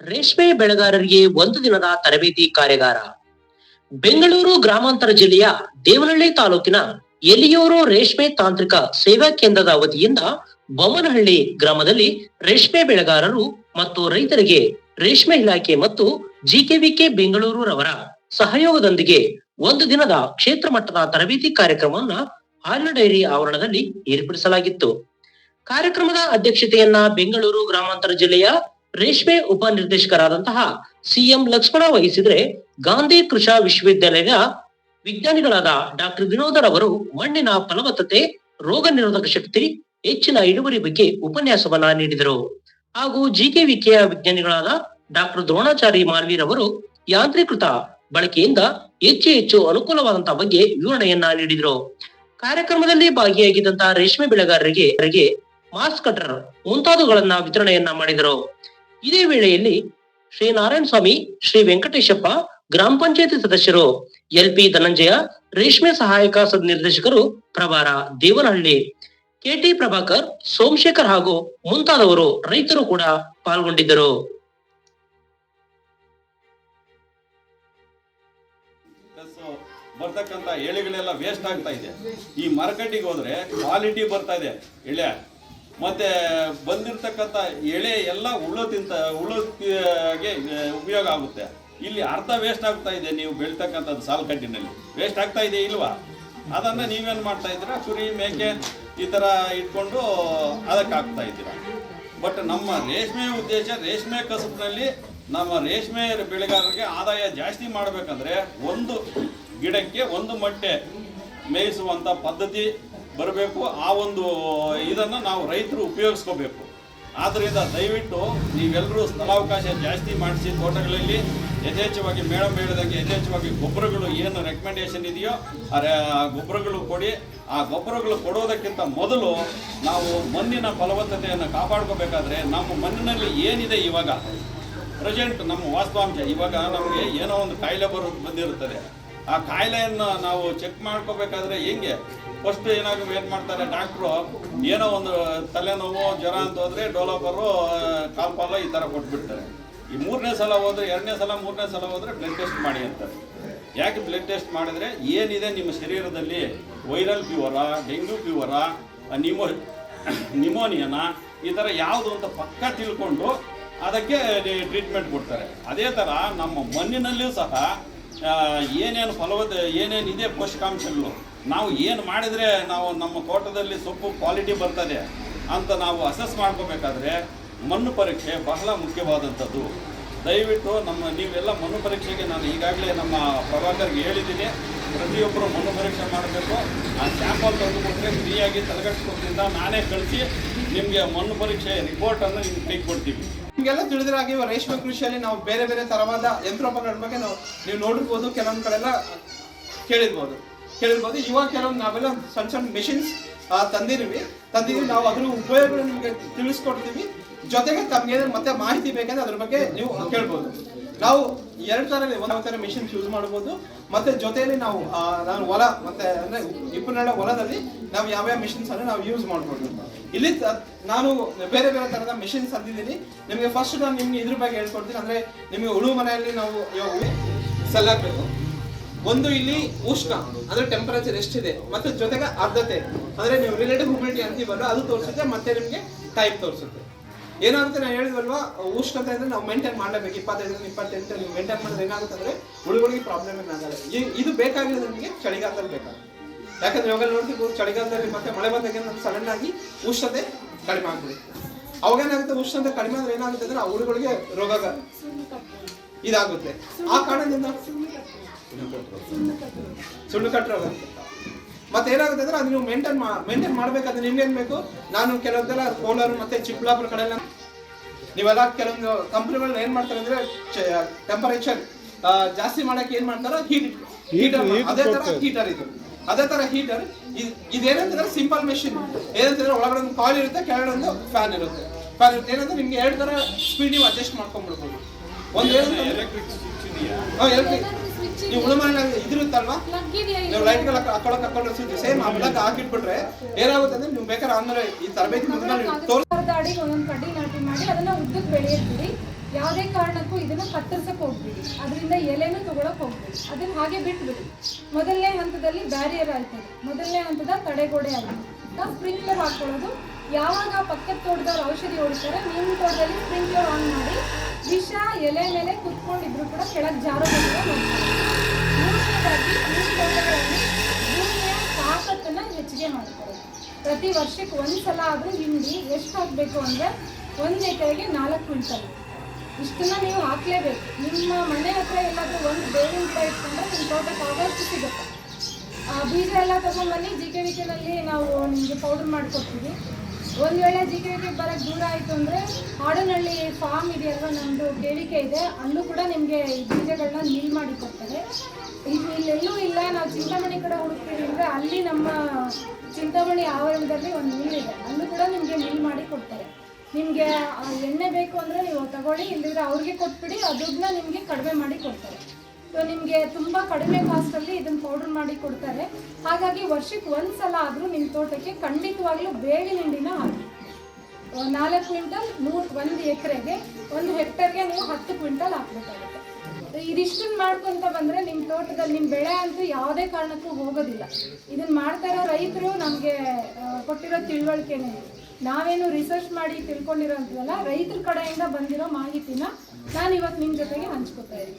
ರೇಷ್ಮೆ ಬೆಳೆಗಾರರಿಗೆ ಒಂದು ದಿನದ ತರಬೇತಿ ಕಾರ್ಯಾಗಾರ. ಬೆಂಗಳೂರು ಗ್ರಾಮಾಂತರ ಜಿಲ್ಲೆಯ ದೇವನಹಳ್ಳಿ ತಾಲೂಕಿನ ಎಲಿಯೂರು ರೇಷ್ಮೆ ತಾಂತ್ರಿಕ ಸೇವಾ ಕೇಂದ್ರದ ವತಿಯಿಂದ ಬೊಮ್ಮನಹಳ್ಳಿ ಗ್ರಾಮದಲ್ಲಿ ರೇಷ್ಮೆ ಬೆಳೆಗಾರರು ಮತ್ತು ರೈತರಿಗೆ ರೇಷ್ಮೆ ಇಲಾಖೆ ಮತ್ತು ಜಿಕೆವಿಕೆ ಬೆಂಗಳೂರು ರವರ ಸಹಯೋಗದೊಂದಿಗೆ ಒಂದು ದಿನದ ಕ್ಷೇತ್ರ ಮಟ್ಟದ ತರಬೇತಿ ಕಾರ್ಯಕ್ರಮವನ್ನು ಹಾಲಿನ ಡೈರಿ ಆವರಣದಲ್ಲಿ ಏರ್ಪಡಿಸಲಾಗಿತ್ತು. ಕಾರ್ಯಕ್ರಮದ ಅಧ್ಯಕ್ಷತೆಯನ್ನ ಬೆಂಗಳೂರು ಗ್ರಾಮಾಂತರ ಜಿಲ್ಲೆಯ ರೇಷ್ಮೆ ಉಪನಿರ್ದೇಶಕರಾದಂತಹ ಸಿಎಂ ಲಕ್ಷ್ಮಣ ವಹಿಸಿದ್ರೆ ಗಾಂಧಿ ಕೃಷಿ ವಿಶ್ವವಿದ್ಯಾಲಯದ ವಿಜ್ಞಾನಿಗಳಾದ ಡಾಕ್ಟರ್ ವಿನೋದರ್ ಅವರು ಮಣ್ಣಿನ ಫಲವತ್ತತೆ, ರೋಗ ನಿರೋಧಕ ಶಕ್ತಿ, ಹೆಚ್ಚಿನ ಇಳುವರಿ ಬಗ್ಗೆ ಉಪನ್ಯಾಸವನ್ನ ನೀಡಿದರು. ಹಾಗೂ ಜಿಕೆವಿಕೆಯ ವಿಜ್ಞಾನಿಗಳಾದ ಡಾಕ್ಟರ್ ದ್ರೋಣಾಚಾರಿ ಮಾಲ್ವೀರವರು ಯಾಂತ್ರೀಕೃತ ಬಳಕೆಯಿಂದ ಹೆಚ್ಚು ಹೆಚ್ಚು ಅನುಕೂಲವಾದಂತಹ ಬಗ್ಗೆ ವಿವರಣೆಯನ್ನ ನೀಡಿದರು. ಕಾರ್ಯಕ್ರಮದಲ್ಲಿ ಭಾಗಿಯಾಗಿದ್ದಂತಹ ರೇಷ್ಮೆ ಬೆಳೆಗಾರರಿಗೆ ಮಾಸ್ಕ್ ಕಟರ್ ಮುಂತಾದವುಗಳನ್ನ ವಿತರಣೆಯನ್ನ ಮಾಡಿದರು. ಇದೇ ವೇಳೆಯಲ್ಲಿ ಶ್ರೀ ನಾರಾಯಣ ಸ್ವಾಮಿ, ಶ್ರೀ ವೆಂಕಟೇಶಪ್ಪ, ಗ್ರಾಮ ಪಂಚಾಯತಿ ಸದಸ್ಯರು, ಎಲ್ ಪಿ ಧನಂಜಯ, ರೇಷ್ಮೆ ಸಹಾಯಕ ಸದ್ ನಿರ್ದೇಶಕರು ಪ್ರಭಾರ ದೇವನಹಳ್ಳಿ ಕೆಟಿ ಪ್ರಭಾಕರ್, ಸೋಮಶೇಖರ್ ಹಾಗೂ ಮುಂತಾದವರು ರೈತರು ಕೂಡ ಪಾಲ್ಗೊಂಡಿದ್ದರು. ಬರ್ತಕ್ಕಂಥ ಎಳೆಗಳೆಲ್ಲ ವೇಸ್ಟ್ ಆಗ್ತಾ ಇದೆ. ಈ ಮಾರ್ಕೆಟಿಗೆ ಹೋದ್ರೆ ಕ್ವಾಲಿಟಿ ಬರ್ತಾ ಇದೆ. ಎಳೆ ಮತ್ತೆ ಬಂದಿರತಕ್ಕಂತ ಎಳೆ ಎಲ್ಲ ಉಳ್ಳು ತಿಂತ ಉಳ್ಳೋಗೆ ಉಪಯೋಗ ಆಗುತ್ತೆ. ಇಲ್ಲಿ ಅರ್ಧ ವೇಸ್ಟ್ ಆಗ್ತಾ ಇದೆ ನೀವು ಬೆಳಿತಕ್ಕಂಥದ್ದು ಸಾಲ್ ಕಡ್ಡಿನಲ್ಲಿ ವೇಸ್ಟ್ ಆಗ್ತಾ ಇದೆ ಇಲ್ವಾ? ಅದನ್ನ ನೀವೇನು ಮಾಡ್ತಾ ಇದ್ದೀರಾ? ಕುರಿ, ಮೇಕೆ ಈ ಥರ ಇಟ್ಕೊಂಡು ಅದಕ್ಕೆ ಹಾಕ್ತಾ ಇದ್ದೀರಾ. ಬಟ್ ನಮ್ಮ ರೇಷ್ಮೆ ಉದ್ದೇಶ, ರೇಷ್ಮೆ ಕಸಬಿನಲ್ಲಿ ನಮ್ಮ ರೇಷ್ಮೆ ಬೆಳೆಗಾರರಿಗೆ ಆದಾಯ ಜಾಸ್ತಿ ಮಾಡಬೇಕಂದ್ರೆ ಒಂದು ಗಿಡಕ್ಕೆ ಒಂದು ಮೊಟ್ಟೆ ಮೇಯಿಸುವಂಥ ಪದ್ಧತಿ ಬರಬೇಕು, ಆ ಒಂದು ಇದನ್ನು ನಾವು ರೈತರು ಉಪಯೋಗಿಸ್ಕೋಬೇಕು. ಆದ್ದರಿಂದ ದಯವಿಟ್ಟು ನೀವೆಲ್ಲರೂ ಸ್ಥಳಾವಕಾಶ ಜಾಸ್ತಿ ಮಾಡಿಸಿ ತೋಟಗಳಲ್ಲಿ ಯಥೇಚ್ಛವಾಗಿ ಮೇಡಮ್ ಹೇಳಿದಂಗೆ ಯಥೇಚ್ಛವಾಗಿ ಗೊಬ್ಬರಗಳು ಏನು ರೆಕಮೆಂಡೇಶನ್ ಇದೆಯೋ ಆ ಗೊಬ್ಬರಗಳು ಕೊಡಿ. ಆ ಗೊಬ್ಬರಗಳು ಕೊಡೋದಕ್ಕಿಂತ ಮೊದಲು ನಾವು ಮಣ್ಣಿನ ಫಲವತ್ತತೆಯನ್ನು ಕಾಪಾಡ್ಕೋಬೇಕಾದ್ರೆ ನಮ್ಮ ಮಣ್ಣಿನಲ್ಲಿ ಏನಿದೆ ಇವಾಗ? ಪ್ರೆಸೆಂಟ್ ನಮ್ಮ ವಾಸ್ತವಾಂಶ. ಇವಾಗ ನಮಗೆ ಏನೋ ಒಂದು ಕಾಯಿಲೆ ಬರೋ, ಬಂದಿರುತ್ತದೆ. ಆ ಕಾಯಿಲೆಯನ್ನು ನಾವು ಚೆಕ್ ಮಾಡ್ಕೋಬೇಕಾದ್ರೆ ಹೆಂಗೆ? ಫಸ್ಟ್ ಏನಾಗ ಏನು ಮಾಡ್ತಾರೆ ಡಾಕ್ಟ್ರು ಏನೋ ಒಂದು ತಲೆನೋವು ಜ್ವರ ಅಂತ ಹೋದ್ರೆ ಡೋಲೋಪರು ಕಾಲ್ಪಾಲ ಈ ಥರ ಕೊಟ್ಬಿಡ್ತಾರೆ. ಈ ಮೂರನೇ ಸಲ ಹೋದ್ರೆ, ಎರಡನೇ ಸಲ, ಮೂರನೇ ಸಲ ಹೋದ್ರೆ ಬ್ಲಡ್ ಟೆಸ್ಟ್ ಮಾಡಿ ಅಂತಾರೆ. ಯಾಕೆ ಬ್ಲಡ್ ಟೆಸ್ಟ್ ಮಾಡಿದ್ರೆ ಏನಿದೆ ನಿಮ್ಮ ಶರೀರದಲ್ಲಿ? ವೈರಲ್ ಫೀವರಾ ಡೆಂಗ್ಯೂ ಫೀವರಾ ನಿಮೋ ನಿಮೋನಿಯನ ಈ ಥರ ಯಾವುದು ಅಂತ ಪಕ್ಕ ತಿಳ್ಕೊಂಡು ಅದಕ್ಕೆ ಟ್ರೀಟ್ಮೆಂಟ್ ಕೊಡ್ತಾರೆ. ಅದೇ ಥರ ನಮ್ಮ ಮಣ್ಣಿನಲ್ಲಿಯೂ ಸಹ ಏನೇನು ಫಲವತ್ತ ಇದೆ ಪೋಷಕಾಂಶಗಳು? ನಾವು ಏನು ಮಾಡಿದರೆ ನಾವು ನಮ್ಮ ತೋಟದಲ್ಲಿ ಸೊಪ್ಪು ಕ್ವಾಲಿಟಿ ಬರ್ತದೆ ಅಂತ ನಾವು ಅಸೆಸ್ ಮಾಡ್ಕೋಬೇಕಾದ್ರೆ ಮಣ್ಣು ಪರೀಕ್ಷೆ ಬಹಳ ಮುಖ್ಯವಾದಂಥದ್ದು. ದಯವಿಟ್ಟು ನಮ್ಮ, ನೀವೆಲ್ಲ ಮಣ್ಣು ಪರೀಕ್ಷೆಗೆ ನಾನು ಈಗಾಗಲೇ ನಮ್ಮ ಪ್ರಭಾಕರ್ಗೆ ಹೇಳಿದ್ದೀನಿ. ಪ್ರತಿಯೊಬ್ಬರು ಮಣ್ಣು ಪರೀಕ್ಷೆ ಮಾಡಬೇಕು. ಆ ಸ್ಯಾಂಪಲ್ ತಂದು ಕೊಟ್ಟರೆ ಫ್ರೀಯಾಗಿ ತಲೆಗಟ್ಟಿಸ್ಕೊಡ್ದಿಂದ ನಾನೇ ಕಳಿಸಿ ನಿಮಗೆ ಮಣ್ಣು ಪರೀಕ್ಷೆ ರಿಪೋರ್ಟನ್ನು ನಿಮ್ಗೆ ಕೈ ಕೊಡ್ತೀವಿ ನಿಮ್ಗೆಲ್ಲ ತಿಳಿದಿರಾಗಿ ರೇಷ್ಮೆ ಕೃಷಿಯಲ್ಲಿ ನಾವು ಬೇರೆ ಬೇರೆ ತರವಾದ ಯಂತ್ರೋಪಕರಣ ಬಗ್ಗೆ ನಾವು ನೀವು ನೋಡಿರ್ಬೋದು ಕಡೆ ಕಡೆಲ್ಲ ಕೇಳಿರ್ಬೋದು. ಕೇಳಿರ್ಬೋದು. ಇವಾಗ ಕೆಲವೊಂದು ನಾವೆಲ್ಲ ಸಣ್ಣ ಸಣ್ಣ ಮೆಷಿನ್ಸ್ ತಂದಿದ್ದೀವಿ. ತಂದಿದ್ದೀವಿ. ನಾವು ಅದ್ರ ಉಪಯೋಗಗಳು ನಿಮಗೆ ತಿಳಿಸ್ಕೊಡ್ತೀವಿ. ಜೊತೆಗೆ ತಮ್ಗೆ ಮತ್ತೆ ಮಾಹಿತಿ ಬೇಕಂದ್ರೆ ಅದ್ರ ಬಗ್ಗೆ ನೀವು ಕೇಳ್ಬೋದು. ನಾವು ಎರಡು ತರ ಒಂದು ಥರ ಮಿಷಿನ್ಸ್ ಯೂಸ್ ಮಾಡ್ಬೋದು. ಮತ್ತೆ ಜೊತೆಯಲ್ಲಿ ನಾವು ನಾನು ಹೊಲ, ಮತ್ತೆ ಅಂದ್ರೆ ಇಪ್ಪನಳ್ಳ ಹೊಲದಲ್ಲಿ ನಾವು ಯಾವ ಮಿಷಿನ್ಸ್ ಅನ್ನು ನಾವು ಯೂಸ್ ಮಾಡ್ಬೋದು ಇಲ್ಲಿ ನಾನು ಬೇರೆ ಬೇರೆ ತರದ ಮಿಷಿನ್ಸ್ ತಂದಿದ್ದೀನಿ. ನಿಮಗೆ ಫಸ್ಟ್ ನಾನು ನಿಮ್ಗೆ ಇದ್ರ ಬಗ್ಗೆ ಹೇಳ್ಕೊಡ್ತೀನಿ. ಅಂದ್ರೆ ನಿಮಗೆ ಹುಳು ಮನೆಯಲ್ಲಿ ನಾವು ಇವಾಗ ಸಲ್ಲಾಕಬೇಕು ಒಂದು ಇಲ್ಲಿ ಉಷ್ಣ, ಅಂದ್ರೆ ಟೆಂಪರೇಚರ್ ಎಷ್ಟಿದೆ, ಮತ್ತೆ ಜೊತೆಗೆ ಆರ್ದ್ರತೆ. ಅಂದ್ರೆ ನೀವು ರಿಲೇಟಿವ್ ಹ್ಯೂಮಿಡಿಟಿ ಅಂತೀವಲ್ಲ, ಅದು ತೋರಿಸುತ್ತೆ, ಮತ್ತೆ ನಿಮಗೆ ಟೈಪ್ ತೋರಿಸುತ್ತೆ. ಏನಾಗುತ್ತೆ ನಾನು ಹೇಳಿದ್ವಲ್ವಾ, ಉಷ್ಣತೆ ಅಂದ್ರೆ ನಾವು ಮೇಂಟೈನ್ ಮಾಡಲೇಬೇಕು. ಇಪ್ಪತ್ತೈದರಿಂದ ಇಪ್ಪತ್ತೆಂಟು, ನೀವು ಮೇಂಟೈನ್ ಮಾಡಿದ್ರೆ ಏನಾಗುತ್ತೆ ಅಂದ್ರೆ ಹುಳುಗಳಿಗೆ ಪ್ರಾಬ್ಲಮ್ ಏನಾಗಲ್ಲ ಇದು ಬೇಕಾಗಿರೋದು ನಿಮಗೆ ಚಳಿಗಾಲದಲ್ಲಿ ಬೇಕಾಗುತ್ತೆ. ಯಾಕಂದ್ರೆ ಇವಾಗ ನೋಡ್ತೀವಿ ಚಳಿಗಾಲದಲ್ಲಿ ಮತ್ತೆ ಮಳೆ ಬಂದಾಗ ಸಡನ್ ಆಗಿ ಉಷ್ಣತೆ ಕಡಿಮೆ ಆಗ್ಬಿಡುತ್ತೆ ಅವಾಗ ಏನಾಗುತ್ತೆ? ಉಷ್ಣತೆ ಕಡಿಮೆ ಅಂದ್ರೆ ಏನಾಗುತ್ತೆ ಅಂದ್ರೆ ಆ ಹುಳುಗಳಿಗೆ ರೋಗ ಇದಾಗುತ್ತೆ. ಆ ಕಾರಣದಿಂದ ಸುಳ್ಳು ಕಟ್ಟರೋಗ ಮತ್ತೆ ಏನಾಗುತ್ತೆ ಅಂದ್ರೆ ಅದು ನೀವು ಮೇಂಟೈನ್ ಮೇಂಟೈನ್ ಮಾಡ್ಬೇಕಾದ್ರೆ ನಿಮ್ಗೆ ಏನ್ ಬೇಕು? ನಾನು ಕೆಲವೊಂದೆಲ್ಲ ಕೋಲಾರ ಮತ್ತೆ ಚಿಕ್ಕಬಳ್ಳಾಪುರ ಕಡೆ ಎಲ್ಲ ನೀವೆಲ್ಲ ಕೆಲವೊಂದು ಕಂಪ್ನಿಗಳನ್ನ ಏನ್ ಮಾಡ್ತಾರೆ ಅಂದ್ರೆ ಟೆಂಪರೇಚರ್ ಜಾಸ್ತಿ ಮಾಡಕ್ಕೆ ಏನ್ ಮಾಡ್ತಾರೆ? ಹೀಟ್ ಹೀಟರ್ ಅದೇ ತರ ಹೀಟರ್ ಇದು. ಅದೇ ತರ ಹೀಟರ್ ಇದೇನಂತಂದ್ರೆ ಸಿಂಪಲ್ ಮೆಷಿನ್ ಏನಂತಂದ್ರೆ ಒಳಗಡೆ ಒಂದು ಕಾಲ್ ಇರುತ್ತೆ ಕೆಳಗಡೆ ಒಂದು ಫ್ಯಾನ್ ಇರುತ್ತೆ. ಫ್ಯಾನ್ ಇರುತ್ತೆ. ಏನಂದ್ರೆ ನಿಮ್ಗೆ ಎರಡು ತರ ಸ್ಪೀಡ್ ನೀವು ಅಡ್ಜಸ್ಟ್ ಮಾಡ್ಕೊಂಡ್ಬಿಡ್ಬೋದು. ಒಂದು ಎಲೆಕ್ಟ್ರಿಕ್ ನೀವು ಉಳುಮನೆ ಇದಿರುತ್ತಲ್ವಾ ನೀವು ಲೈಟ್ಗಳ ಹಾಕೊಳಕ್ ಹಾಕೊಂಡು ಸೇಮ್ ಆ ಹಾಕಿಟ್ಬಿಟ್ರೆ ಏನಾಗುತ್ತೆ ಅಂದ್ರೆ ನೀವು ಬೇಕಾದ್ರೆ ಆಮೇಲೆ ಈ ತರಬೇತಿ ತೋರ್ಸ್ ಅಡಿಗೆ ಒಂದೊಂದು ಕಡ್ಡಿ ನಾಟಿ ಮಾಡಿ ಅದನ್ನ ಉದ್ದಕ್ಕೆ ಬೆಳೆಯಿರ್ತೀವಿ ಯಾವುದೇ ಕಾರಣಕ್ಕೂ ಇದನ್ನ ಕತ್ತರಿಸಕ್ಕೆ ಹೋಗ್ಬಿಡಿ. ಅದರಿಂದ ಎಲೆನೂ ತೊಗೊಳಕ್ಕೆ ಹೋಗ್ಬಿಡಿ. ಅದನ್ನ ಹಾಗೆ ಬಿಟ್ಬಿಡಿ. ಮೊದಲನೇ ಹಂತದಲ್ಲಿ ಬ್ಯಾರಿಯರ್ ಆಯ್ತದೆ. ಮೊದಲನೇ ಹಂತದ ತಡೆಗೋಡೆ ಆಯಿತು ನಾವು ಸ್ಪ್ರಿಂಕ್ಲರ್ ಹಾಕೊಳ್ಳೋದು. ಯಾವಾಗ ಪಕ್ಕದ ತೋಟದವ್ರು ಔಷಧಿ ಹೊಡಿತಾರೆ, ನಿಮ್ಮ ತೋಟದಲ್ಲಿ ಸ್ಪ್ರಿಂಕ್ಲರ್ ಆನ್ ಮಾಡಿ, ವಿಷ ಎಲೆ ಮೇಲೆ ಕುತ್ಕೊಂಡಿದ್ರು ಕೂಡ ಕೆಳಗೆ ಮೂರನೇದಾಗಿ ಪ್ರತಿ ವರ್ಷಕ್ಕೆ ಒಂದು ಸಲ ಆದರೂ ಹಿಂಡಿ ಎಷ್ಟು ಹಾಕಬೇಕು ಅಂದರೆ ಒಂದು ಎಕರೆಗೆ ನಾಲ್ಕು ಕ್ವಿಂಟಲ್. ಇಷ್ಟನ್ನ ನೀವು ಹಾಕಲೇಬೇಕು. ನಿಮ್ಮ ಮನೆ ಹತ್ರ ಎಲ್ಲಾದರೂ ಒಂದು ಬೇವಿನ ಗಿಡ ಇಟ್ಕೊಂಡ್ರೆ ನಿಮ್ಮ ತೋಟಕ್ಕೆ ಆಗೋಷ್ಟು ಸಿಗುತ್ತೆ. ಆ, ಬೀಜ ಎಲ್ಲ ತಗೊಂಡ್ಬನ್ನಿ ಜಿ ಕೆ ವಿ ಕೆನಲ್ಲಿ ನಾವು ನಿಮಗೆ ಪೌಡರ್ ಮಾಡಿಕೊಡ್ತೀವಿ. ಒಂದು ವೇಳೆ ಜಿ ಕೆ ವಿ ಕೆ ಬರೋಕ್ಕೆ ದೂರ ಆಯಿತು ಅಂದರೆ ಹಾಡನಹಳ್ಳಿ ಫಾರ್ಮ್ ಇದೆಯಲ್ವ ನಮ್ಮದು ಕೇಳಿಕೆ ಇದೆ. ಅಲ್ಲೂ ಕೂಡ ನಿಮಗೆ ಬೀಜಗಳನ್ನ ಮಿಲ್ ಮಾಡಿ ಕೊಡ್ತಾರೆ. ಇದು ಇಲ್ಲೆಲ್ಲೂ ಇಲ್ಲ. ನಾವು ಚಿಂತಾಮಣಿ ಕಡೆ ಹುಡುಕ್ತೀವಿ ಅಂದರೆ ಅಲ್ಲಿ ನಮ್ಮ ಚಿಂತಾಮಣಿ ಆವರಣದಲ್ಲಿ ಒಂದು ಇದೆ. ಅಲ್ಲೂ ಕೂಡ ನಿಮಗೆ ಮಿಲ್ ಮಾಡಿ ಕೊಡ್ತಾರೆ. ನಿಮಗೆ ಎಣ್ಣೆ ಬೇಕು ಅಂದರೆ ನೀವು ತಗೊಳ್ಳಿ ಇಲ್ಲದಿದ್ರೆ ಅವ್ರಿಗೆ ಕೊಟ್ಬಿಡಿ ಆ ನಿಮಗೆ ಕಡಿಮೆ ಮಾಡಿ ಕೊಡ್ತಾರೆ. ಸೊ ನಿಮಗೆ ತುಂಬ ಕಡಿಮೆ ಕಾಸ್ಟಲ್ಲಿ ಇದನ್ನು ಪೌಡರ್ ಮಾಡಿ ಕೊಡ್ತಾರೆ. ಹಾಗಾಗಿ ವರ್ಷಕ್ಕೆ ಒಂದು ಸಲ ಆದರೂ ನಿಮ್ಮ ತೋಟಕ್ಕೆ ಖಂಡಿತವಾಗ್ಲೂ ಬೇವಿನ ಹಿಂಡಿನ ಹಾಕಿ ನಾಲ್ಕು ಕ್ವಿಂಟಲ್ ನೂರು, ಒಂದು ಎಕರೆಗೆ, ಒಂದು ಹೆಕ್ಟರ್ಗೆ ನೀವು ಹತ್ತು ಕ್ವಿಂಟಲ್ ಹಾಕ್ಬೇಕಾಗುತ್ತೆ. ಇದಿಷ್ಟನ್ನು ಮಾಡ್ಕೊಂತ ಬಂದರೆ ನಿಮ್ಮ ತೋಟದಲ್ಲಿ ನಿಮ್ಮ ಬೆಳೆ ಅಂತೂ ಯಾವುದೇ ಕಾರಣಕ್ಕೂ ಹೋಗೋದಿಲ್ಲ. ಇದನ್ನು ಮಾಡ್ತಾ ಇರೋ ರೈತರು ನಮಗೆ ಕೊಟ್ಟಿರೋ ತಿಳುವಳಿಕೆನೇ ನಾವೇನು ರಿಸರ್ಚ್ ಮಾಡಿ ತಿಳ್ಕೊಂಡಿರೋಂಥದ್ದಲ್ಲ, ರೈತರ ಕಡೆಯಿಂದ ಬಂದಿರೋ ಮಾಹಿತಿನ ನಾನು ಇವತ್ತು ನಿಮ್ಮ ಜೊತೆಗೆ ಹಂಚ್ಕೊತಾ ಇದ್ದೀನಿ.